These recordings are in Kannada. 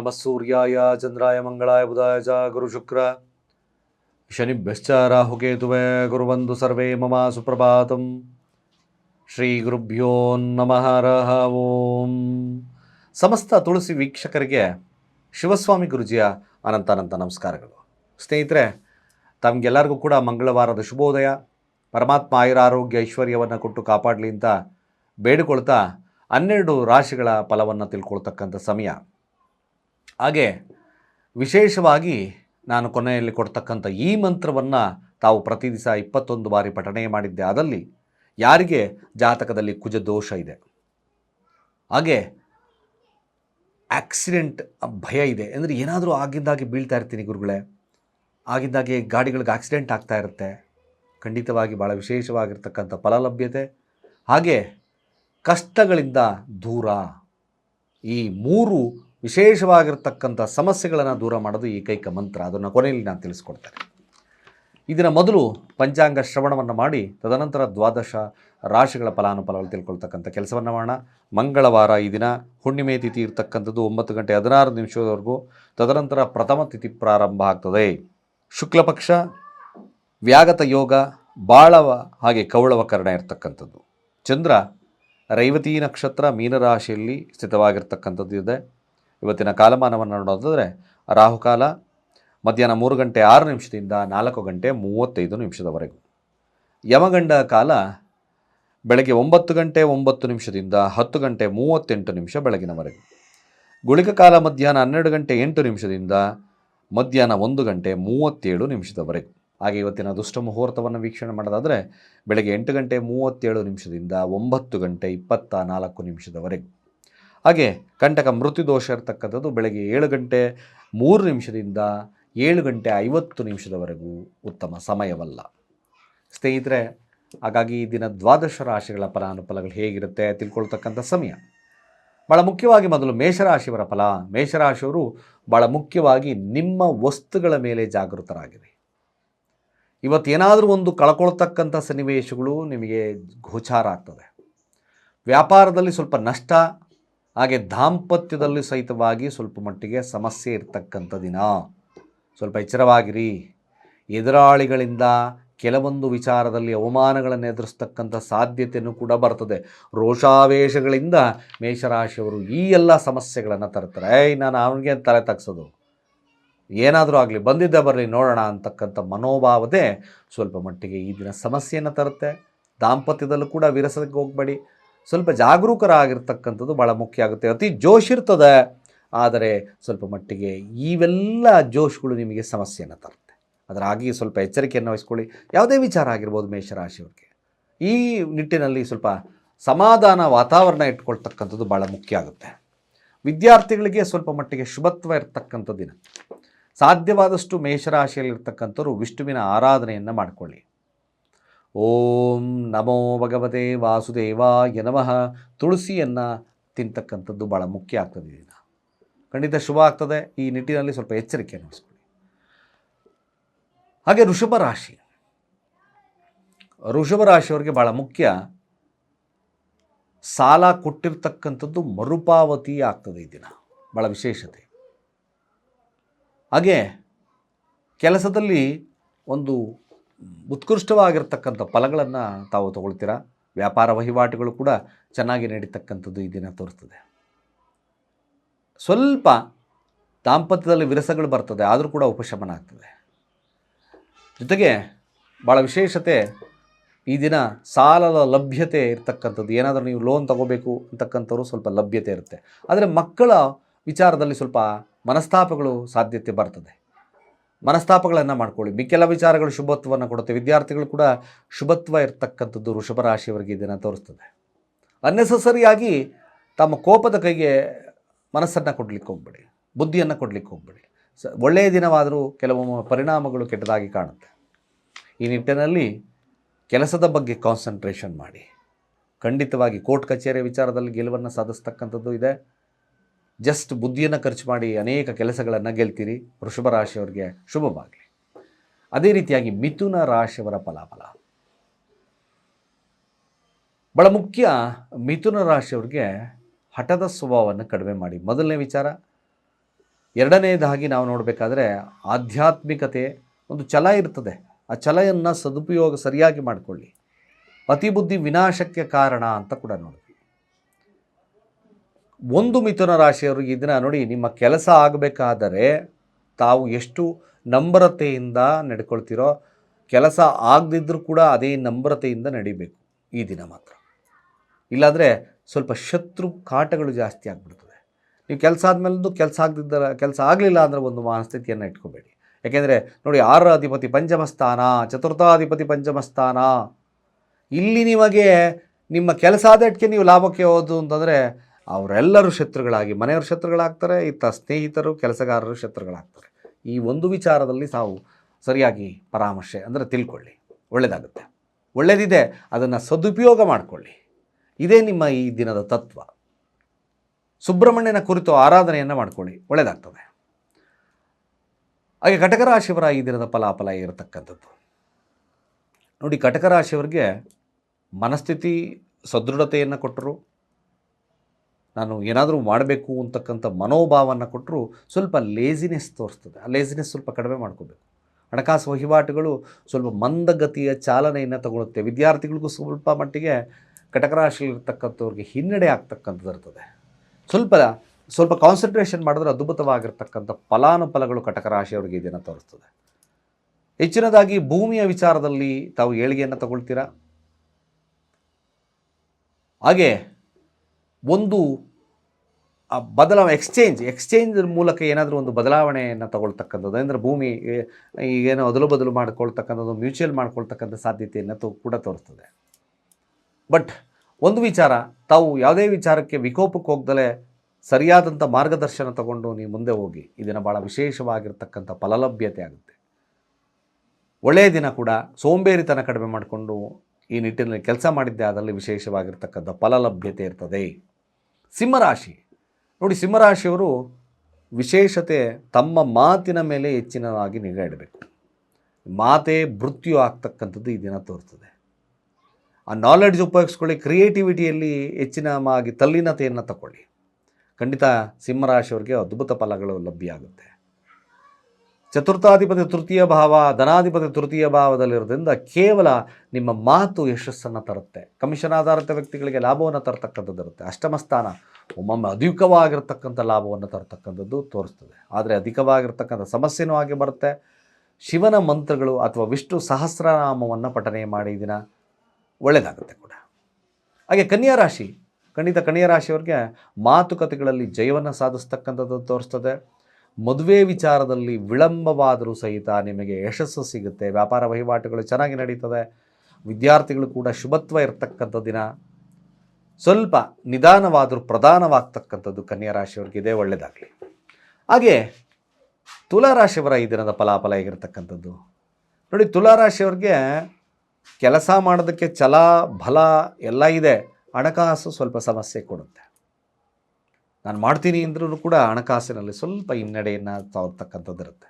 ನಮಃ ಸೂರ್ಯಾಯ ಚಂದ್ರಾಯ ಮಂಗಳಾಯ ಬುಧಾಯ ಚ ಗುರು ಶುಕ್ರ ಶನಿಭ್ಯಶ್ಚ ರಾಹುಕೇತುವೆ ಗುರುವಂದು ಸರ್ವೇ ಮಮ ಸುಪ್ರಭಾತಂ ಶ್ರೀ ಗುರುಭ್ಯೋ ನಮಃ ರಹ ಓಂ ಸಮಸ್ತ ತುಳಸಿ ವೀಕ್ಷಕರಿಗೆ ಶಿವಸ್ವಾಮಿ ಗುರುಜಿಯ ಅನಂತ ಅನಂತ ನಮಸ್ಕಾರಗಳು. ಸ್ನೇಹಿತರೆ, ತಮಗೆಲ್ಲರಿಗೂ ಕೂಡ ಮಂಗಳವಾರದ ಶುಭೋದಯ. ಪರಮಾತ್ಮ ಆಯುರಾರೋಗ್ಯ ಐಶ್ವರ್ಯವನ್ನು ಕೊಟ್ಟು ಕಾಪಾಡಲಿ ಅಂತ ಬೇಡಿಕೊಳ್ತಾ ಹನ್ನೆರಡು ರಾಶಿಗಳ ಫಲವನ್ನು ತಿಳ್ಕೊಳ್ತಕ್ಕಂಥ ಸಮಯ. ಹಾಗೆ ವಿಶೇಷವಾಗಿ ನಾನು ಕೊನೆಯಲ್ಲಿ ಕೊಡ್ತಕ್ಕಂಥ ಈ ಮಂತ್ರವನ್ನು ತಾವು ಪ್ರತಿ ದಿವಸ ಇಪ್ಪತ್ತೊಂದು ಬಾರಿ ಪಠಣೆ ಮಾಡಿದ್ದೆ. ಅದಲ್ಲಿ ಯಾರಿಗೆ ಜಾತಕದಲ್ಲಿ ಕುಜ ದೋಷ ಇದೆ? ಹಾಗೆ ಆಕ್ಸಿಡೆಂಟ್ ಭಯ ಇದೆ. ಅಂದರೆ ಏನಾದರೂ ಆಗಿದ್ದಾಗೆ ಬೀಳ್ತಾ ಇರ್ತೀನಿ ಗುರುಗಳೇ. ಆಗಿದ್ದಾಗೆ ಗಾಡಿಗಳಿಗೆ ಆಕ್ಸಿಡೆಂಟ್ ಆಗ್ತಾ ಇರುತ್ತೆ. ಖಂಡಿತವಾಗಿ ಭಾಳ ವಿಶೇಷವಾಗಿರ್ತಕ್ಕಂಥ ಫಲಲಭ್ಯತೆ. ಹಾಗೆ ಕಷ್ಟಗಳಿಂದ ದೂರ. ಈ ಮೂರು ವಿಶೇಷವಾಗಿರ್ತಕ್ಕಂಥ ಸಮಸ್ಯೆಗಳನ್ನು ದೂರ ಮಾಡೋದು ಏಕೈಕ ಮಂತ್ರ. ಅದನ್ನು ಕೊನೆಯಲ್ಲಿ ನಾನು ತಿಳಿಸ್ಕೊಡ್ತೇನೆ. ಇದರ ಮೊದಲು ಪಂಚಾಂಗ ಶ್ರವಣವನ್ನು ಮಾಡಿ, ತದನಂತರ ದ್ವಾದಶ ರಾಶಿಗಳ ಫಲಾನುಫಲಗಳು ತಿಳ್ಕೊಳ್ತಕ್ಕಂಥ ಕೆಲಸವನ್ನು ಮಾಡೋಣ. ಮಂಗಳವಾರ ಈ ದಿನ ಹುಣ್ಣಿಮೆ ತಿಥಿ ಇರ್ತಕ್ಕಂಥದ್ದು ಒಂಬತ್ತು ಗಂಟೆ ಹದಿನಾರು ನಿಮಿಷದವರೆಗೂ, ತದನಂತರ ಪ್ರಥಮ ತಿಥಿ ಪ್ರಾರಂಭ ಆಗ್ತದೆ. ಶುಕ್ಲಪಕ್ಷ ವ್ಯಾಗತ ಯೋಗ, ಬಾಳವ ಹಾಗೆ ಕೌಳವ ಕರ್ಣ ಇರ್ತಕ್ಕಂಥದ್ದು. ಚಂದ್ರ, ರೈವತಿ ನಕ್ಷತ್ರ ಮೀನರಾಶಿಯಲ್ಲಿ ಸ್ಥಿತವಾಗಿರ್ತಕ್ಕಂಥದ್ದು ಇದೆ. ಇವತ್ತಿನ ಕಾಲಮಾನವನ್ನು ನೋಡೋದಾದರೆ ರಾಹುಕಾಲ ಮಧ್ಯಾಹ್ನ ಮೂರು ಗಂಟೆ ಆರು ನಿಮಿಷದಿಂದ ನಾಲ್ಕು ಗಂಟೆ ಮೂವತ್ತೈದು ನಿಮಿಷದವರೆಗೂ. ಯಮಗಂಡ ಕಾಲ ಬೆಳಗ್ಗೆ ಒಂಬತ್ತು ಗಂಟೆ ಒಂಬತ್ತು ನಿಮಿಷದಿಂದ ಹತ್ತು ಗಂಟೆ ಮೂವತ್ತೆಂಟು ನಿಮಿಷ ಬೆಳಗಿನವರೆಗೂ. ಗುಳಿಕ ಕಾಲ ಮಧ್ಯಾಹ್ನ ಹನ್ನೆರಡು ಗಂಟೆ ಎಂಟು ನಿಮಿಷದಿಂದ ಮಧ್ಯಾಹ್ನ ಒಂದು ಗಂಟೆ ಮೂವತ್ತೇಳು ನಿಮಿಷದವರೆಗೂ. ಹಾಗೆ ಇವತ್ತಿನ ದುಷ್ಟ ಮುಹೂರ್ತವನ್ನು ವೀಕ್ಷಣೆ ಮಾಡೋದಾದರೆ ಬೆಳಗ್ಗೆ ಎಂಟು ಗಂಟೆ ಮೂವತ್ತೇಳು ನಿಮಿಷದಿಂದ ಒಂಬತ್ತು ಗಂಟೆ ಇಪ್ಪತ್ತ ನಾಲ್ಕು ನಿಮಿಷದವರೆಗೂ. ಹಾಗೆ ಕಂಟಕ ಮೃತ್ಯು ದೋಷ ಇರತಕ್ಕಂಥದ್ದು ಬೆಳಗ್ಗೆ ಏಳು ಗಂಟೆ ಮೂರು ನಿಮಿಷದಿಂದ ಏಳು ಗಂಟೆ ಐವತ್ತು ನಿಮಿಷದವರೆಗೂ ಉತ್ತಮ ಸಮಯವಲ್ಲ. ಸ್ನೇಹಿತರೆ, ಹಾಗಾಗಿ ಈ ದಿನ ದ್ವಾದಶ ರಾಶಿಗಳ ಫಲಾನುಫಲಗಳು ಹೇಗಿರುತ್ತೆ ತಿಳ್ಕೊಳ್ತಕ್ಕಂಥ ಸಮಯ. ಭಾಳ ಮುಖ್ಯವಾಗಿ ಮೊದಲು ಮೇಷರಾಶಿಯವರ ಫಲ. ಮೇಷರಾಶಿಯವರು ಭಾಳ ಮುಖ್ಯವಾಗಿ ನಿಮ್ಮ ವಸ್ತುಗಳ ಮೇಲೆ ಜಾಗೃತರಾಗಿರಿ. ಇವತ್ತೇನಾದರೂ ಒಂದು ಕಳ್ಕೊಳ್ತಕ್ಕಂಥ ಸನ್ನಿವೇಶಗಳು ನಿಮಗೆ ಗೋಚಾರ ಆಗ್ತದೆ. ವ್ಯಾಪಾರದಲ್ಲಿ ಸ್ವಲ್ಪ ನಷ್ಟ ಹಾಗೆ ದಾಂಪತ್ಯದಲ್ಲಿ ಸಹಿತವಾಗಿ ಸ್ವಲ್ಪ ಮಟ್ಟಿಗೆ ಸಮಸ್ಯೆ ಇರ್ತಕ್ಕಂಥ ದಿನ. ಸ್ವಲ್ಪ ಎಚ್ಚರವಾಗಿರಿ. ಎದುರಾಳಿಗಳಿಂದ ಕೆಲವೊಂದು ವಿಚಾರದಲ್ಲಿ ಅವಮಾನಗಳನ್ನು ಎದುರಿಸ್ತಕ್ಕಂಥ ಸಾಧ್ಯತೆಯೂ ಕೂಡ ಬರ್ತದೆ. ರೋಷಾವೇಶಗಳಿಂದ ಮೇಷರಾಶಿಯವರು ಈ ಎಲ್ಲ ಸಮಸ್ಯೆಗಳನ್ನು ತರ್ತಾರೆ. ಏಯ್, ನಾನು ಅವನಿಗೆ ತಲೆ ತಗ್ಸೋದು? ಏನಾದರೂ ಆಗಲಿ, ಬಂದಿದ್ದೇ ಬರಲಿ, ನೋಡೋಣ ಅಂತಕ್ಕಂಥ ಮನೋಭಾವತೆ ಸ್ವಲ್ಪ ಮಟ್ಟಿಗೆ ಈ ದಿನ ಸಮಸ್ಯೆಯನ್ನು ತರುತ್ತೆ. ದಾಂಪತ್ಯದಲ್ಲೂ ಕೂಡ ವಿರಸಕ್ಕೆ ಹೋಗಬೇಡಿ. ಸ್ವಲ್ಪ ಜಾಗರೂಕರಾಗಿರ್ತಕ್ಕಂಥದ್ದು ಭಾಳ ಮುಖ್ಯ ಆಗುತ್ತೆ. ಅತಿ ಜೋಶ್ ಇರ್ತದೆ ಆದರೆ ಸ್ವಲ್ಪ ಮಟ್ಟಿಗೆ ಇವೆಲ್ಲ ಜೋಶ್ಗಳು ನಿಮಗೆ ಸಮಸ್ಯೆಯನ್ನು ತರುತ್ತೆ. ಅದರಾಗಿ ಸ್ವಲ್ಪ ಎಚ್ಚರಿಕೆಯನ್ನು ವಹಿಸ್ಕೊಳ್ಳಿ. ಯಾವುದೇ ವಿಚಾರ ಆಗಿರ್ಬೋದು ಮೇಷರಾಶಿಯವ್ರಿಗೆ. ಈ ನಿಟ್ಟಿನಲ್ಲಿ ಸ್ವಲ್ಪ ಸಮಾಧಾನ ವಾತಾವರಣ ಇಟ್ಕೊಳ್ತಕ್ಕಂಥದ್ದು ಭಾಳ ಮುಖ್ಯ ಆಗುತ್ತೆ. ವಿದ್ಯಾರ್ಥಿಗಳಿಗೆ ಸ್ವಲ್ಪ ಮಟ್ಟಿಗೆ ಶುಭತ್ವ ಇರತಕ್ಕಂಥ ದಿನ. ಸಾಧ್ಯವಾದಷ್ಟು ಮೇಷರಾಶಿಯಲ್ಲಿರ್ತಕ್ಕಂಥವ್ರು ವಿಷ್ಣುವಿನ ಆರಾಧನೆಯನ್ನು ಮಾಡಿಕೊಳ್ಳಿ. ಓಂ ನಮೋ ಭಗವತೆ ವಾಸುದೇವಾಯ ನಮಃ. ತುಳಸಿಯನ್ನು ತಿಂತಕ್ಕಂಥದ್ದು ಭಾಳ ಮುಖ್ಯ ಆಗ್ತದೆ ದಿನ ಖಂಡಿತ ಶುಭ ಆಗ್ತದೆ. ಈ ನಿಟ್ಟಿನಲ್ಲಿ ಸ್ವಲ್ಪ ಎಚ್ಚರಿಕೆ ವಹಿಸ್ಕೊಳ್ಳಿ ಹಾಗೆ ಋಷಭ ರಾಶಿ. ಋಷಭ ರಾಶಿಯವರಿಗೆ ಭಾಳ ಮುಖ್ಯ ಸಾಲ ಕೊಟ್ಟಿರ್ತಕ್ಕಂಥದ್ದು ಮರುಪಾವತಿ ಆಗ್ತದೆ ಈ ದಿನ. ಭಾಳ ವಿಶೇಷತೆ. ಹಾಗೆ ಕೆಲಸದಲ್ಲಿ ಒಂದು ಉತ್ಕೃಷ್ಟವಾಗಿರ್ತಕ್ಕಂಥ ಫಲಗಳನ್ನು ತಾವು ತಗೊಳ್ತೀರಾ? ವ್ಯಾಪಾರ ವಹಿವಾಟುಗಳು ಕೂಡ ಚೆನ್ನಾಗಿ ನಡೀತಕ್ಕಂಥದ್ದು ಈ ದಿನ ತೋರಿಸ್ತದೆ ಸ್ವಲ್ಪ ದಾಂಪತ್ಯದಲ್ಲಿ ವಿರಸಗಳು ಬರ್ತದೆ, ಆದರೂ ಕೂಡ ಉಪಶಮನ ಆಗ್ತದೆ. ಜೊತೆಗೆ ಭಾಳ ವಿಶೇಷತೆ, ಈ ದಿನ ಸಾಲದ ಲಭ್ಯತೆ ಇರ್ತಕ್ಕಂಥದ್ದು. ಏನಾದರೂ ನೀವು ಲೋನ್ ತಗೋಬೇಕು ಅಂತಕ್ಕಂಥವ್ರು ಸ್ವಲ್ಪ ಲಭ್ಯತೆ ಇರುತ್ತೆ. ಆದರೆ ಮಕ್ಕಳ ವಿಚಾರದಲ್ಲಿ ಸ್ವಲ್ಪ ಮನಸ್ತಾಪಗಳು ಸಾಧ್ಯತೆ ಬರ್ತದೆ. ಮನಸ್ತಾಪಗಳನ್ನು ಮಾಡ್ಕೊಳ್ಳಿ. ಮಿಕ್ಕೆಲ್ಲ ವಿಚಾರಗಳು ಶುಭತ್ವವನ್ನು ಕೊಡುತ್ತೆ. ವಿದ್ಯಾರ್ಥಿಗಳು ಕೂಡ ಶುಭತ್ವ ಇರತಕ್ಕಂಥದ್ದು ವೃಷಭರಾಶಿಯವರಿಗೆ ಇದನ್ನು ತೋರಿಸ್ತದೆ. ಅನ್ನೆಸಸರಿಯಾಗಿ ತಮ್ಮ ಕೋಪದ ಕೈಗೆ ಮನಸ್ಸನ್ನು ಕೊಡಲಿಕ್ಕೆ ಹೋಗ್ಬೇಡಿ. ಬುದ್ಧಿಯನ್ನು ಕೊಡಲಿಕ್ಕೆ ಹೋಗ್ಬೇಡಿ. ಸ, ಒಳ್ಳೆಯ ದಿನವಾದರೂ ಕೆಲವೊಮ್ಮೆ ಪರಿಣಾಮಗಳು ಕೆಟ್ಟದಾಗಿ ಕಾಣುತ್ತೆ. ಈ ನಿಟ್ಟಿನಲ್ಲಿ ಕೆಲಸದ ಬಗ್ಗೆ ಕಾನ್ಸಂಟ್ರೇಷನ್ ಮಾಡಿ. ಖಂಡಿತವಾಗಿ ಕೋರ್ಟ್ ಕಚೇರಿ ವಿಚಾರದಲ್ಲಿ ಗೆಲುವನ್ನು ಸಾಧಿಸ್ತಕ್ಕಂಥದ್ದು ಇದೆ. ಜಸ್ಟ್ ಬುದ್ಧಿಯನ್ನು ಖರ್ಚು ಮಾಡಿ ಅನೇಕ ಕೆಲಸಗಳನ್ನು ಗೆಲ್ತೀರಿ. ವೃಷಭ ರಾಶಿಯವರಿಗೆ ಶುಭವಾಗಲಿ. ಅದೇ ರೀತಿಯಾಗಿ ಮಿಥುನ ರಾಶಿಯವರ ಫಲಾಫಲ. ಬಹಳ ಮುಖ್ಯ ಮಿಥುನ ರಾಶಿಯವ್ರಿಗೆ ಹಠದ ಸ್ವಭಾವವನ್ನು ಕಡಿಮೆ ಮಾಡಿ. ಮೊದಲನೇ ವಿಚಾರ, ಎರಡನೇದಾಗಿ ನಾವು ನೋಡಬೇಕಾದ್ರೆ ಆಧ್ಯಾತ್ಮಿಕತೆ ಒಂದು ಛಲ ಇರ್ತದೆ. ಆ ಛಲೆಯನ್ನು ಸದುಪಯೋಗ ಸರಿಯಾಗಿ ಮಾಡಿಕೊಳ್ಳಿ. ಅತಿಬುದ್ಧಿ ವಿನಾಶಕ್ಕೆ ಕಾರಣ ಅಂತ ಕೂಡ ನೋಡ್ತೀವಿ. ಒಂದು ಮಿಥುನ ರಾಶಿಯವರಿಗೆ ದಿನ ನೋಡಿ, ನಿಮ್ಮ ಕೆಲಸ ಆಗಬೇಕಾದರೆ ತಾವು ಎಷ್ಟು ನಂಬರತೆಯಿಂದ ನಡ್ಕೊಳ್ತಿರೋ, ಕೆಲಸ ಆಗದಿದ್ದರೂ ಕೂಡ ಅದೇ ನಂಬರತೆಯಿಂದ ನಡಿಬೇಕು ಈ ದಿನ ಮಾತ್ರ. ಇಲ್ಲಾಂದರೆ ಸ್ವಲ್ಪ ಶತ್ರು ಕಾಟಗಳು ಜಾಸ್ತಿ ಆಗಿಬಿಡ್ತದೆ. ನೀವು ಕೆಲಸ ಆದಮೇಲೂ ಕೆಲಸ ಆಗದಿದ್ದ ಕೆಲಸ ಆಗಲಿಲ್ಲ ಅಂದರೆ ಒಂದು ಮನಸ್ಥಿತಿಯನ್ನು ಇಟ್ಕೋಬೇಡಿ. ಯಾಕೆಂದರೆ ನೋಡಿ ಆರ ಅಧಿಪತಿ ಪಂಚಮಸ್ಥಾನ ಚತುರ್ಥಾಧಿಪತಿ ಪಂಚಮಸ್ಥಾನ ಇಲ್ಲಿ ನಿಮಗೆ ನಿಮ್ಮ ಕೆಲಸ ಆದಕ್ಕೆ ನೀವು ಲಾಭಕ್ಕೆ ಹೋದು ಅಂತಂದರೆ ಅವರೆಲ್ಲರೂ ಶತ್ರುಗಳಾಗಿ, ಮನೆಯವರು ಶತ್ರುಗಳಾಗ್ತಾರೆ, ಇತ್ತ ಸ್ನೇಹಿತರು, ಕೆಲಸಗಾರರು ಶತ್ರುಗಳಾಗ್ತಾರೆ. ಈ ಒಂದು ವಿಚಾರದಲ್ಲಿ ತಾವು ಸರಿಯಾಗಿ ಪರಾಮರ್ಶೆ ಅಂದರೆ ತಿಳ್ಕೊಳ್ಳಿ. ಒಳ್ಳೆಯದಾಗುತ್ತೆ ಒಳ್ಳೆಯದಿದೆ ಅದನ್ನು ಸದುಪಯೋಗ ಮಾಡಿಕೊಳ್ಳಿ. ಇದೇ ನಿಮ್ಮ ಈ ದಿನದ ತತ್ವ. ಸುಬ್ರಹ್ಮಣ್ಯನ ಕುರಿತು ಆರಾಧನೆಯನ್ನು ಮಾಡಿಕೊಳ್ಳಿ. ಒಳ್ಳೆಯದಾಗ್ತದೆ ಹಾಗೆ ಕಟಕ ರಾಶಿಯವರ ಈ ದಿನದ ಫಲಾಫಲ ಇರತಕ್ಕಂಥದ್ದು. ನೋಡಿ ಕಟಕ ರಾಶಿಯವರಿಗೆ ಮನಸ್ಥಿತಿ, ಸದೃಢತೆಯನ್ನು ಕೊಟ್ಟರು. ನಾನು ಏನಾದರೂ ಮಾಡಬೇಕು ಅಂತಕ್ಕಂಥ ಮನೋಭಾವವನ್ನು ಕೊಟ್ಟರು ಸ್ವಲ್ಪ ಲೇಜಿನೆಸ್ ತೋರಿಸ್ತದೆ. ಆ ಲೇಜಿನೆಸ್ ಸ್ವಲ್ಪ ಕಡಿಮೆ ಮಾಡ್ಕೋಬೇಕು. ಹಣಕಾಸು ವಹಿವಾಟುಗಳು ಸ್ವಲ್ಪ ಮಂದಗತಿಯ ಚಾಲನೆಯನ್ನು ತಗೊಳುತ್ತೆ ವಿದ್ಯಾರ್ಥಿಗಳಿಗೂ ಸ್ವಲ್ಪ ಮಟ್ಟಿಗೆ ಕಟಕ ರಾಶಿಯಲ್ಲಿರ್ತಕ್ಕಂಥವ್ರಿಗೆ ಹಿನ್ನಡೆ ಆಗ್ತಕ್ಕಂಥದ್ದು ಇರ್ತದೆ. ಸ್ವಲ್ಪ ಸ್ವಲ್ಪ ಕಾನ್ಸಂಟ್ರೇಷನ್ ಮಾಡಿದ್ರೆ ಅದ್ಭುತವಾಗಿರ್ತಕ್ಕಂಥ ಫಲಾನುಫಲಗಳು ಕಟಕ ರಾಶಿಯವರಿಗೆ ಇದನ್ನು ತೋರಿಸ್ತದೆ. ಹೆಚ್ಚಿನದಾಗಿ ಭೂಮಿಯ ವಿಚಾರದಲ್ಲಿ ತಾವು ಏಳಿಗೆಯನ್ನು ತಗೊಳ್ತೀರಾ? ಹಾಗೆ ಒಂದು, ಆ ಬದಲಾವಣೆ ಎಕ್ಸ್ಚೇಂಜ್ ಎಕ್ಸ್ಚೇಂಜ್ ಮೂಲಕ ಏನಾದರೂ ಒಂದು ಬದಲಾವಣೆಯನ್ನು ತಗೊಳ್ತಕ್ಕಂಥದ್ದು. ಅಂದರೆ ಭೂಮಿ ಈಗೇನೋ ಅದಲು ಬದಲು ಮಾಡ್ಕೊಳ್ತಕ್ಕಂಥದ್ದು ಮ್ಯೂಚುವಲ್ ಮಾಡ್ಕೊಳ್ತಕ್ಕಂಥ ಸಾಧ್ಯತೆಯನ್ನು ತೋ ಕೂಡ ತೋರಿಸ್ತದೆ. ಬಟ್ ಒಂದು ವಿಚಾರ, ತಾವು ಯಾವುದೇ ವಿಚಾರಕ್ಕೆ ವಿಕೋಪಕ್ಕೆ ಹೋಗ್ದಲೇ ಸರಿಯಾದಂಥ ಮಾರ್ಗದರ್ಶನ ತಗೊಂಡು ನೀವು ಮುಂದೆ ಹೋಗಿ. ಇದನ್ನು ಭಾಳ ವಿಶೇಷವಾಗಿರ್ತಕ್ಕಂಥ ಫಲಲಭ್ಯತೆ ಆಗುತ್ತೆ. ಒಳ್ಳೆಯ ದಿನ ಕೂಡ ಸೋಂಬೇರಿತನ ಕಡಿಮೆ ಮಾಡಿಕೊಂಡು ಈ ನಿಟ್ಟಿನಲ್ಲಿ ಕೆಲಸ ಮಾಡಿದ್ದೆ ಅದರಲ್ಲಿ ವಿಶೇಷವಾಗಿರ್ತಕ್ಕಂಥ ಫಲಲಭ್ಯತೆ ಇರ್ತದೆ. ಸಿಂಹರಾಶಿ. ನೋಡಿ, ಸಿಂಹರಾಶಿಯವರು ವಿಶೇಷತೆ ತಮ್ಮ ಮಾತಿನ ಮೇಲೆ ಹೆಚ್ಚಿನದಾಗಿ ನಿಗಾ ಇಡಬೇಕು. ಮಾತೇ ಮೃತ್ಯು ಆಗ್ತಕ್ಕಂಥದ್ದು ಈ ದಿನ ತೋರ್ತದೆ. ಆ ನಾಲೆಡ್ಜ್ ಉಪಯೋಗಿಸ್ಕೊಳ್ಳಿ ಕ್ರಿಯೇಟಿವಿಟಿಯಲ್ಲಿ ಹೆಚ್ಚಿನವಾಗಿ ತಲ್ಲೀನತೆಯನ್ನು ತಗೊಳ್ಳಿ ಖಂಡಿತ ಸಿಂಹರಾಶಿಯವರಿಗೆ ಅದ್ಭುತ ಫಲಗಳು ಲಭ್ಯ ಆಗುತ್ತೆ. ಚತುರ್ಥಾಧಿಪತಿ ತೃತೀಯ ಭಾವ, ಧನಾಧಿಪತಿ ತೃತೀಯ ಭಾವದಲ್ಲಿರೋದ್ರಿಂದ ಕೇವಲ ನಿಮ್ಮ ಮಾತು ಯಶಸ್ಸನ್ನು ತರುತ್ತೆ. ಕಮಿಷನ್ ಆಧಾರಿತ ವ್ಯಕ್ತಿಗಳಿಗೆ ಲಾಭವನ್ನು ತರತಕ್ಕಂಥದ್ದು ಇರುತ್ತೆ. ಅಷ್ಟಮ ಸ್ಥಾನ ಒಮ್ಮೊಮ್ಮೆ ಅಧಿಕವಾಗಿರ್ತಕ್ಕಂಥ ಲಾಭವನ್ನು ತರತಕ್ಕಂಥದ್ದು ತೋರಿಸ್ತದೆ. ಆದರೆ ಅಧಿಕವಾಗಿರ್ತಕ್ಕಂಥ ಸಮಸ್ಯೆನೂ ಆಗಿ ಬರುತ್ತೆ. ಶಿವನ ಮಂತ್ರಗಳು ಅಥವಾ ವಿಷ್ಣು ಸಹಸ್ರನಾಮವನ್ನು ಪಠನೆ ಮಾಡಿ ದಿನ ಒಳ್ಳೆಯದಾಗುತ್ತೆ ಕೂಡ. ಹಾಗೆ ಕನ್ಯಾ ರಾಶಿ, ಖಂಡಿತ ಕನ್ಯಾ ರಾಶಿಯವರಿಗೆ ಮಾತುಕತೆಗಳಲ್ಲಿ ಜಯವನ್ನು ಸಾಧಿಸ್ತಕ್ಕಂಥದ್ದು ತೋರಿಸ್ತದೆ. ಮದುವೆ ವಿಚಾರದಲ್ಲಿ ವಿಳಂಬವಾದರೂ ಸಹಿತ ನಿಮಗೆ ಯಶಸ್ಸು ಸಿಗುತ್ತೆ. ವ್ಯಾಪಾರ ವಹಿವಾಟುಗಳು ಚೆನ್ನಾಗಿ ನಡೀತದೆ. ವಿದ್ಯಾರ್ಥಿಗಳು ಕೂಡ ಶುಭತ್ವ ಇರತಕ್ಕಂಥ ದಿನ. ಸ್ವಲ್ಪ ನಿಧಾನವಾದರೂ ಪ್ರಧಾನವಾಗ್ತಕ್ಕಂಥದ್ದು ಕನ್ಯಾ ಇದೇ ಒಳ್ಳೆಯದಾಗಲಿ ಹಾಗೆ ತುಲಾರಾಶಿಯವರ ಈ ದಿನದ ಫಲಾಫಲ ಹೇಗಿರ್ತಕ್ಕಂಥದ್ದು? ನೋಡಿ ತುಲಾರಾಶಿಯವ್ರಿಗೆ ಕೆಲಸ ಮಾಡೋದಕ್ಕೆ ಛಲ, ಬಲ ಎಲ್ಲ ಇದೆ. ಹಣಕಾಸು ಸ್ವಲ್ಪ ಸಮಸ್ಯೆ ಕೊಡುತ್ತೆ. ನಾನು ಮಾಡ್ತೀನಿ ಅಂದ್ರೂ ಕೂಡ ಹಣಕಾಸಿನಲ್ಲಿ ಸ್ವಲ್ಪ ಹಿನ್ನಡೆಯನ್ನು ತಗೊಳ್ತಕ್ಕಂಥದ್ದು ಇರುತ್ತೆ.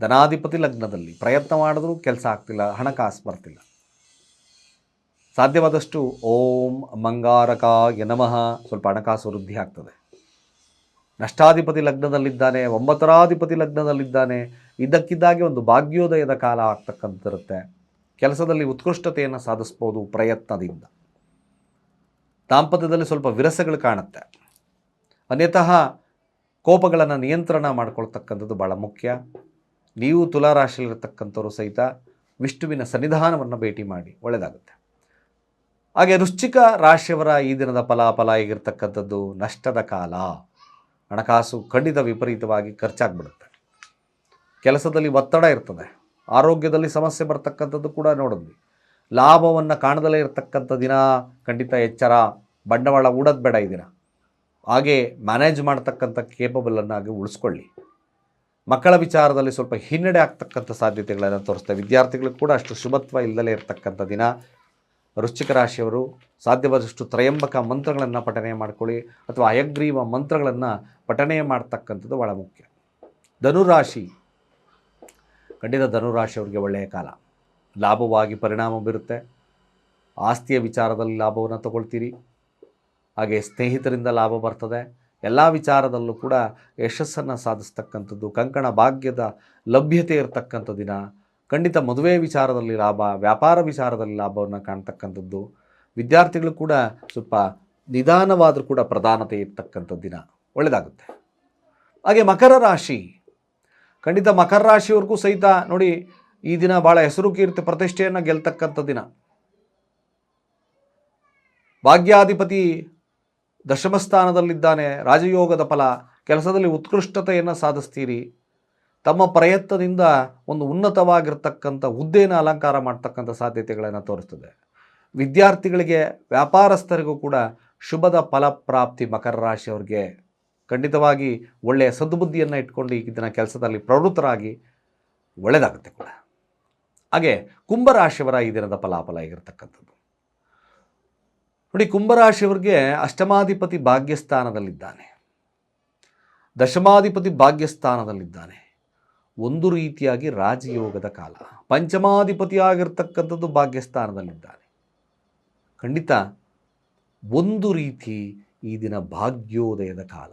ಧನಾಧಿಪತಿ ಲಗ್ನದಲ್ಲಿ ಪ್ರಯತ್ನ ಮಾಡಿದ್ರೂ ಕೆಲಸ ಆಗ್ತಿಲ್ಲ, ಹಣಕಾಸು ಬರ್ತಿಲ್ಲ. ಸಾಧ್ಯವಾದಷ್ಟು ಓಂ ಮಂಗಾರಕಾಯ ನಮಃ, ಸ್ವಲ್ಪ ಹಣಕಾಸು ವೃದ್ಧಿ ಆಗ್ತದೆ. ನಷ್ಟಾಧಿಪತಿ ಲಗ್ನದಲ್ಲಿದ್ದಾನೆ, ಒಂಬತ್ತರಾಧಿಪತಿ ಲಗ್ನದಲ್ಲಿದ್ದಾನೆ, ಇದ್ದಕ್ಕಿದ್ದಾಗೆ ಒಂದು ಭಾಗ್ಯೋದಯದ ಕಾಲ ಆಗ್ತಕ್ಕಂಥದ್ದಿರುತ್ತೆ. ಕೆಲಸದಲ್ಲಿ ಉತ್ಕೃಷ್ಟತೆಯನ್ನು ಸಾಧಿಸ್ಬೋದು ಪ್ರಯತ್ನದಿಂದ. ದಾಂಪತ್ಯದಲ್ಲಿ ಸ್ವಲ್ಪ ವಿರಸಗಳು ಕಾಣುತ್ತೆ. ಅನ್ಯತಃ ಕೋಪಗಳನ್ನು ನಿಯಂತ್ರಣ ಮಾಡ್ಕೊಳ್ತಕ್ಕಂಥದ್ದು ಭಾಳ ಮುಖ್ಯ. ನೀವು ತುಲಾರಾಶಿಯಲ್ಲಿರ್ತಕ್ಕಂಥವ್ರು ಸಹಿತ ವಿಷ್ಣುವಿನ ಸನ್ನಿಧಾನವನ್ನು ಭೇಟಿ ಮಾಡಿ ಒಳ್ಳೆಯದಾಗುತ್ತೆ ಹಾಗೆ ವೃಶ್ಚಿಕ ರಾಶಿಯವರ ಈ ದಿನದ ಫಲಾಫಲ ಆಗಿರ್ತಕ್ಕಂಥದ್ದು ನಷ್ಟದ ಕಾಲ. ಹಣಕಾಸು ಖಂಡಿತ ವಿಪರೀತವಾಗಿ ಖರ್ಚಾಗ್ಬಿಡುತ್ತೆ. ಕೆಲಸದಲ್ಲಿ ಒತ್ತಡ ಇರ್ತದೆ. ಆರೋಗ್ಯದಲ್ಲಿ ಸಮಸ್ಯೆ ಬರ್ತಕ್ಕಂಥದ್ದು ಕೂಡ ನೋಡಿದ್ವಿ. ಲಾಭವನ್ನು ಕಾಣದಲ್ಲೇ ಇರತಕ್ಕಂಥ ದಿನ ಖಂಡಿತ ಎಚ್ಚರ. ಬಂಡವಾಳ ಹೂಡೋದು ಬೇಡ ಈ ದಿನ. ಹಾಗೆ ಮ್ಯಾನೇಜ್ ಮಾಡ್ತಕ್ಕಂಥ ಹಾಗೆ ಉಳಿಸ್ಕೊಳ್ಳಿ. ಮಕ್ಕಳ ವಿಚಾರದಲ್ಲಿ ಸ್ವಲ್ಪ ಹಿನ್ನಡೆ ಆಗ್ತಕ್ಕಂಥ ಸಾಧ್ಯತೆಗಳನ್ನು ತೋರಿಸ್ತವೆ ವಿದ್ಯಾರ್ಥಿಗಳು ಕೂಡ ಅಷ್ಟು ಶುಭತ್ವ ಇಲ್ಲದಲೇ ಇರತಕ್ಕಂಥ ದಿನ. ವೃಶ್ಚಿಕ ರಾಶಿಯವರು ಸಾಧ್ಯವಾದಷ್ಟು ತ್ರಯಂಬಕ ಮಂತ್ರಗಳನ್ನು ಪಠನೆ ಮಾಡ್ಕೊಳ್ಳಿ ಅಥವಾ ಅಯಗ್ರೀವ ಮಂತ್ರಗಳನ್ನು ಪಠನೆ ಮಾಡ್ತಕ್ಕಂಥದ್ದು ಭಾಳ ಮುಖ್ಯ. ಧನುರಾಶಿ. ಖಂಡಿತ ಧನುರಾಶಿಯವರಿಗೆ ಒಳ್ಳೆಯ ಕಾಲ. ಲಾಭವಾಗಿ ಪರಿಣಾಮ ಬೀರುತ್ತೆ. ಆಸ್ತಿಯ ವಿಚಾರದಲ್ಲಿ ಲಾಭವನ್ನು ತಗೊಳ್ತೀರಿ. ಹಾಗೆ ಸ್ನೇಹಿತರಿಂದ ಲಾಭ ಬರ್ತದೆ. ಎಲ್ಲ ವಿಚಾರದಲ್ಲೂ ಕೂಡ ಯಶಸ್ಸನ್ನು ಸಾಧಿಸ್ತಕ್ಕಂಥದ್ದು, ಕಂಕಣ ಭಾಗ್ಯದ ಲಭ್ಯತೆ ಇರತಕ್ಕಂಥ ದಿನ. ಖಂಡಿತ ಮದುವೆ ವಿಚಾರದಲ್ಲಿ ಲಾಭ, ವ್ಯಾಪಾರ ವಿಚಾರದಲ್ಲಿ ಲಾಭವನ್ನು ಕಾಣ್ತಕ್ಕಂಥದ್ದು. ವಿದ್ಯಾರ್ಥಿಗಳು ಕೂಡ ಸ್ವಲ್ಪ ನಿಧಾನವಾದರೂ ಕೂಡ ಪ್ರಧಾನತೆ ಇರ್ತಕ್ಕಂಥ ದಿನ. ಒಳ್ಳೆಯದಾಗುತ್ತೆ ಹಾಗೆ ಮಕರ ರಾಶಿ. ಖಂಡಿತ ಮಕರ ರಾಶಿವರೆಗೂ ಸಹಿತ ನೋಡಿ, ಈ ದಿನ ಭಾಳ ಹೆಸರು ಕೀರ್ತಿ ಪ್ರತಿಷ್ಠೆಯನ್ನು ಗೆಲ್ತಕ್ಕಂಥ ದಿನ. ಭಾಗ್ಯಾಧಿಪತಿ ದಶಮ ಸ್ಥಾನದಲ್ಲಿದ್ದಾನೆ ರಾಜಯೋಗದ ಫಲ, ಕೆಲಸದಲ್ಲಿ ಉತ್ಕೃಷ್ಟತೆಯನ್ನು ಸಾಧಿಸ್ತೀರಿ. ತಮ್ಮ ಪ್ರಯತ್ನದಿಂದ ಒಂದು ಉನ್ನತವಾಗಿರ್ತಕ್ಕಂಥ ಹುದ್ದೆಯನ್ನು ಅಲಂಕಾರ ಮಾಡ್ತಕ್ಕಂಥ ಸಾಧ್ಯತೆಗಳನ್ನು ತೋರಿಸ್ತದೆ. ವಿದ್ಯಾರ್ಥಿಗಳಿಗೆ, ವ್ಯಾಪಾರಸ್ಥರಿಗೂ ಕೂಡ ಶುಭದ ಫಲಪ್ರಾಪ್ತಿ ಮಕರ ರಾಶಿಯವರಿಗೆ ಖಂಡಿತವಾಗಿ ಒಳ್ಳೆಯ ಸದ್ಬುದ್ಧಿಯನ್ನು ಇಟ್ಕೊಂಡು ಈ ದಿನ ಕೆಲಸದಲ್ಲಿ ಪ್ರವೃತ್ತರಾಗಿ ಒಳ್ಳೆಯದಾಗುತ್ತೆ ಕೂಡ. ಹಾಗೆ ಕುಂಭರಾಶಿಯವರ ಈ ದಿನದ ಫಲಾಫಲ ಆಗಿರ್ತಕ್ಕಂಥದ್ದು. ನೋಡಿ, ಕುಂಭರಾಶಿಯವರಿಗೆ ಅಷ್ಟಮಾಧಿಪತಿ ಭಾಗ್ಯಸ್ಥಾನದಲ್ಲಿದ್ದಾನೆ. ದಶಮಾಧಿಪತಿ ಭಾಗ್ಯಸ್ಥಾನದಲ್ಲಿದ್ದಾನೆ. ಒಂದು ರೀತಿಯಾಗಿ ರಾಜಯೋಗದ ಕಾಲ. ಪಂಚಮಾಧಿಪತಿಯಾಗಿರ್ತಕ್ಕಂಥದ್ದು ಭಾಗ್ಯಸ್ಥಾನದಲ್ಲಿದ್ದಾನೆ. ಖಂಡಿತ ಒಂದು ರೀತಿ ಈ ದಿನ ಭಾಗ್ಯೋದಯದ ಕಾಲ.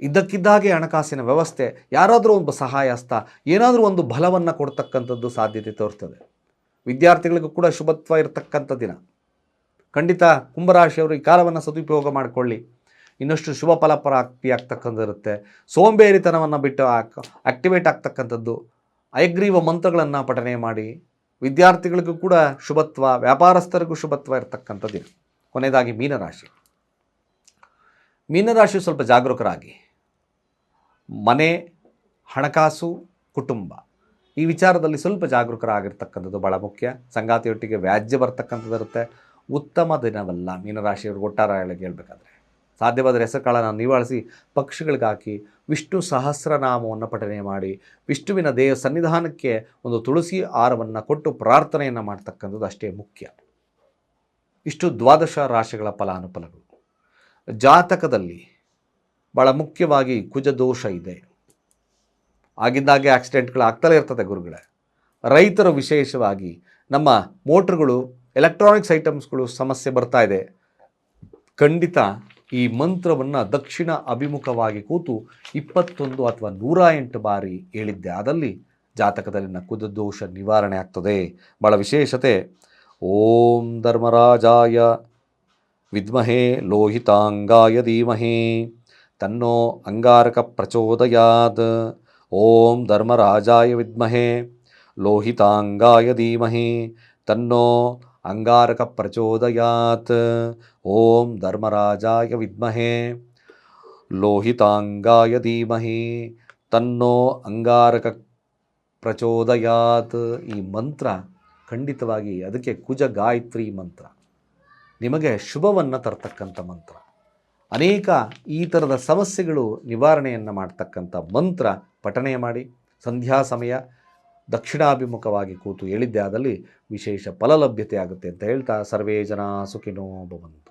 ಇದ್ದಕ್ಕಿದ್ದಾಗೆ ಹಣಕಾಸಿನ ವ್ಯವಸ್ಥೆ, ಯಾರಾದರೂ ಸಹಾಯ ಹಸ್ತ ಏನಾದರೂ ಒಂದು ಬಲವನ್ನು ಕೊಡ್ತಕ್ಕಂಥದ್ದು ಸಾಧ್ಯತೆ ತೋರ್ತದೆ. ವಿದ್ಯಾರ್ಥಿಗಳಿಗೂ ಕೂಡ ಶುಭತ್ವ ಇರತಕ್ಕಂಥ ದಿನ. ಖಂಡಿತ ಕುಂಭರಾಶಿಯವರು ಈ ಕಾಲವನ್ನು ಸದುಪಯೋಗ ಮಾಡಿಕೊಳ್ಳಿ. ಇನ್ನಷ್ಟು ಶುಭ ಫಲಪ್ರಾಪ್ತಿ ಆಗ್ತಕ್ಕಂಥದ್ದಿರುತ್ತೆ ಸೋಂಬೇರಿತನವನ್ನು ಬಿಟ್ಟು ಆಕ್ಟಿವೇಟ್ ಆಗ್ತಕ್ಕಂಥದ್ದು. ಅಯಗ್ರೀವ ಮಂತ್ರಗಳನ್ನು ಪಠನೆ ಮಾಡಿ ವಿದ್ಯಾರ್ಥಿಗಳಿಗೂ ಕೂಡ ಶುಭತ್ವ, ವ್ಯಾಪಾರಸ್ಥರಿಗೂ ಶುಭತ್ವ ಇರತಕ್ಕಂಥ ದಿನ. ಕೊನೆಯದಾಗಿ ಮೀನರಾಶಿ. ಮೀನರಾಶಿ ಸ್ವಲ್ಪ ಜಾಗರೂಕರಾಗಿ. ಮನೆ, ಹಣಕಾಸು, ಕುಟುಂಬ. ಈ ವಿಚಾರದಲ್ಲಿ ಸ್ವಲ್ಪ ಜಾಗರೂಕರಾಗಿರ್ತಕ್ಕಂಥದ್ದು ಭಾಳ ಮುಖ್ಯ. ಸಂಗಾತಿಯೊಟ್ಟಿಗೆ ವ್ಯಾಜ್ಯ ಬರ್ತಕ್ಕಂಥದ್ದಿರುತ್ತೆ ಉತ್ತಮ ದಿನವಲ್ಲ. ಮೀನರಾಶಿಯವ್ರಿಗೆ ಒಟ್ಟಾರೆಯಾಗಿ ಹೇಳಬೇಕಾದ್ರೆ. ಸಾಧ್ಯವಾದರೆ ಹೆಸರುಕಾಳನ್ನು ನಿವಾಳಿಸಿ ಪಕ್ಷಿಗಳಿಗಾಕಿ ವಿಷ್ಣು ಸಹಸ್ರನಾಮವನ್ನು ಪಠನೆ ಮಾಡಿ, ವಿಷ್ಣುವಿನ ದೇಹ ಸನ್ನಿಧಾನಕ್ಕೆ ಒಂದು ತುಳಸಿ ಆರವನ್ನು ಕೊಟ್ಟು ಪ್ರಾರ್ಥನೆಯನ್ನು ಮಾಡ್ತಕ್ಕಂಥದ್ದು ಅಷ್ಟೇ ಮುಖ್ಯ. ಇಷ್ಟು ದ್ವಾದಶ ರಾಶಿಗಳ ಫಲಾನುಫಲಗಳು. ಜಾತಕದಲ್ಲಿ ಭಾಳ ಮುಖ್ಯವಾಗಿ ಕುಜದೋಷ ಇದೆ. ಆಗಿದ್ದಾಗೆ ಆಕ್ಸಿಡೆಂಟ್ಗಳು ಆಗ್ತಲೇ ಇರ್ತದೆ ಗುರುಗಳೇ. ರೈತರು ವಿಶೇಷವಾಗಿ ನಮ್ಮ ಮೋಟ್ರುಗಳು, ಎಲೆಕ್ಟ್ರಾನಿಕ್ಸ್ ಐಟಮ್ಸ್ಗಳು ಸಮಸ್ಯೆ ಬರ್ತಾ ಇದೆ. ಖಂಡಿತ ಈ ಮಂತ್ರವನ್ನು ದಕ್ಷಿಣ ಅಭಿಮುಖವಾಗಿ ಕೂತು ಇಪ್ಪತ್ತೊಂದು ಅಥವಾ ನೂರ ಎಂಟು ಬಾರಿ ಹೇಳಿದ್ದೆ. ಆದಲ್ಲಿ ಜಾತಕದಲ್ಲಿನ ಕುಜದೋಷ ನಿವಾರಣೆ ಆಗ್ತದೆ. ಬಹಳ ವಿಶೇಷತೆ. ಓಂ ಧರ್ಮರಾಜಾಯ ವಿದ್ಮಹೇ ಲೋಹಿತಾಂಗಾಯ ಧೀಮಹೇ ತನ್ನೋ ಅಂಗಾರಕ ಪ್ರಚೋದಯಾತ್. ಓಂ ಧರ್ಮರಾಜಾಯ ವಿದ್ಮಹೇ ಲೋಹಿತಾಂಗಾಯ ಧೀಮಹಿ ತನ್ನೋ ಅಂಗಾರಕ ಪ್ರಚೋದಯಾತ್ ಓಂ ಧರ್ಮರಾಜಾಯ ವಿದ್ಮಹೇ ಲೋಹಿತಾಂಗಾಯ ಧೀಮಹಿ ತನ್ನೋ ಅಂಗಾರಕ ಪ್ರಚೋದಯಾತ್ ಈ ಮಂತ್ರ ಖಂಡಿತವಾಗಿ ಅದಕ್ಕೆ ಕುಜ ಗಾಯತ್ರಿ ಮಂತ್ರ. ನಿಮಗೆ ಶುಭವನ್ನು ತರ್ತಕ್ಕಂಥ ಮಂತ್ರ. ಅನೇಕ ಈ ಥರದ ಸಮಸ್ಯೆಗಳು ನಿವಾರಣೆಯನ್ನು ಮಾಡ್ತಕ್ಕಂಥ ಮಂತ್ರ ಪಠಣೆ ಮಾಡಿ ಸಂಧ್ಯಾ ಸಮಯ ದಕ್ಷಿಣಾಭಿಮುಖವಾಗಿ ಕೂತು ಹೇಳಿದ್ದೆ, ಆದಲ್ಲಿ ವಿಶೇಷ ಫಲಲಭ್ಯತೆ ಆಗುತ್ತೆ ಅಂತ ಹೇಳ್ತಾ ಸರ್ವೇ ಜನ ಸುಖಿನೋ ಭವಂತು.